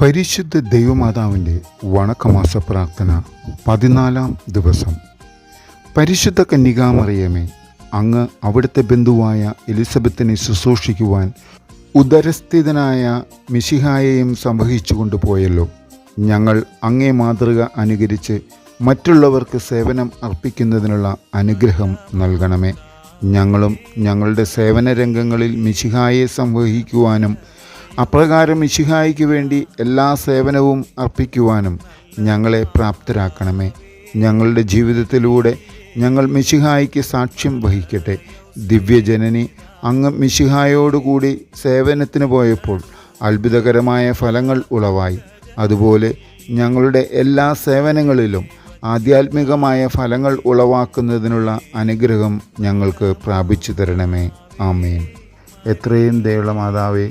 പരിശുദ്ധ ദൈവമാതാവിന്റെ വണക്കമാസ പ്രാർത്ഥന പതിനാലാം ദിവസം. പരിശുദ്ധ കന്യകാമറിയമേ അങ്ങ് അവിടുത്തെ ബന്ധുവായ എലിസബത്തിനെ ശുശ്രൂഷിക്കുവാൻ ഉദരസ്ഥിതനായ മിശിഹായെയും സംവഹിച്ചു കൊണ്ടുപോയല്ലോ ഞങ്ങൾ അങ്ങേ മാതൃക അനുകരിച്ച് മറ്റുള്ളവർക്ക് സേവനം അർപ്പിക്കുന്നതിനുള്ള അനുഗ്രഹം നൽകണമേ. ഞങ്ങളും ഞങ്ങളുടെ സേവന രംഗങ്ങളിൽ മിശിഹായെ സംവഹിക്കുവാനും അപ്രകാരം മിശിഹായിക്ക് വേണ്ടി എല്ലാ സേവനവും അർപ്പിക്കുവാനും ഞങ്ങളെ പ്രാപ്തരാക്കണമേ. ഞങ്ങളുടെ ജീവിതത്തിലൂടെ ഞങ്ങൾ മിശിഹായിക്ക് സാക്ഷ്യം വഹിക്കട്ടെ. ദിവ്യജനനി അങ്ങ് മിശിഹായോടുകൂടി സേവനത്തിന് പോയപ്പോൾ അത്ഭുതകരമായ ഫലങ്ങൾ ഉളവായി. അതുപോലെ ഞങ്ങളുടെ എല്ലാ സേവനങ്ങളിലും ആധ്യാത്മികമായ ഫലങ്ങൾ ഉളവാക്കുന്നതിനുള്ള അനുഗ്രഹം ഞങ്ങൾക്ക് പ്രാപിച്ചു തരണമേ ആമേൻ. എത്രയും ദയുള്ള മാതാവേ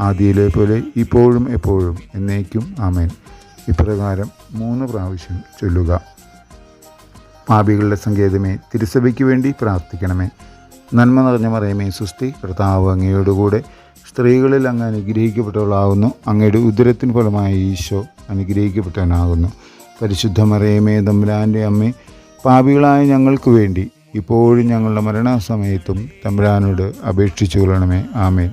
ആദിയിലെ പോലെ ഇപ്പോഴും എപ്പോഴും എന്നേക്കും ആമേൻ. ഇപ്രകാരം മൂന്ന് പ്രാവശ്യം ചൊല്ലുക. പാപികളുടെ സങ്കേതമേ തിരുസഭയ്ക്ക് വേണ്ടി പ്രാർത്ഥിക്കണമേ. നന്മ നിറഞ്ഞ മറിയമേ സുസ്തി കർത്താവ് അങ്ങയോടുകൂടെ സ്ത്രീകളിൽ അങ്ങ് അനുഗ്രഹിക്കപ്പെട്ടവളാകുന്നു അങ്ങയുടെ ഉദരത്തിന് ഫലമായി ഈശോ അനുഗ്രഹിക്കപ്പെട്ടവനാകുന്നു. പരിശുദ്ധ മറിയമേ തമ്പുരാന്റെ അമ്മേ പാപികളായ ഞങ്ങൾക്ക് വേണ്ടി ഇപ്പോഴും ഞങ്ങളുടെ മരണസമയത്തും തമ്പുരാനോട് അപേക്ഷിച്ചു കൊള്ളണമേ ആമേൻ.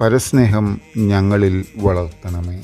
പരസ്നേഹം ഞങ്ങളിൽ വളർത്തണമേ.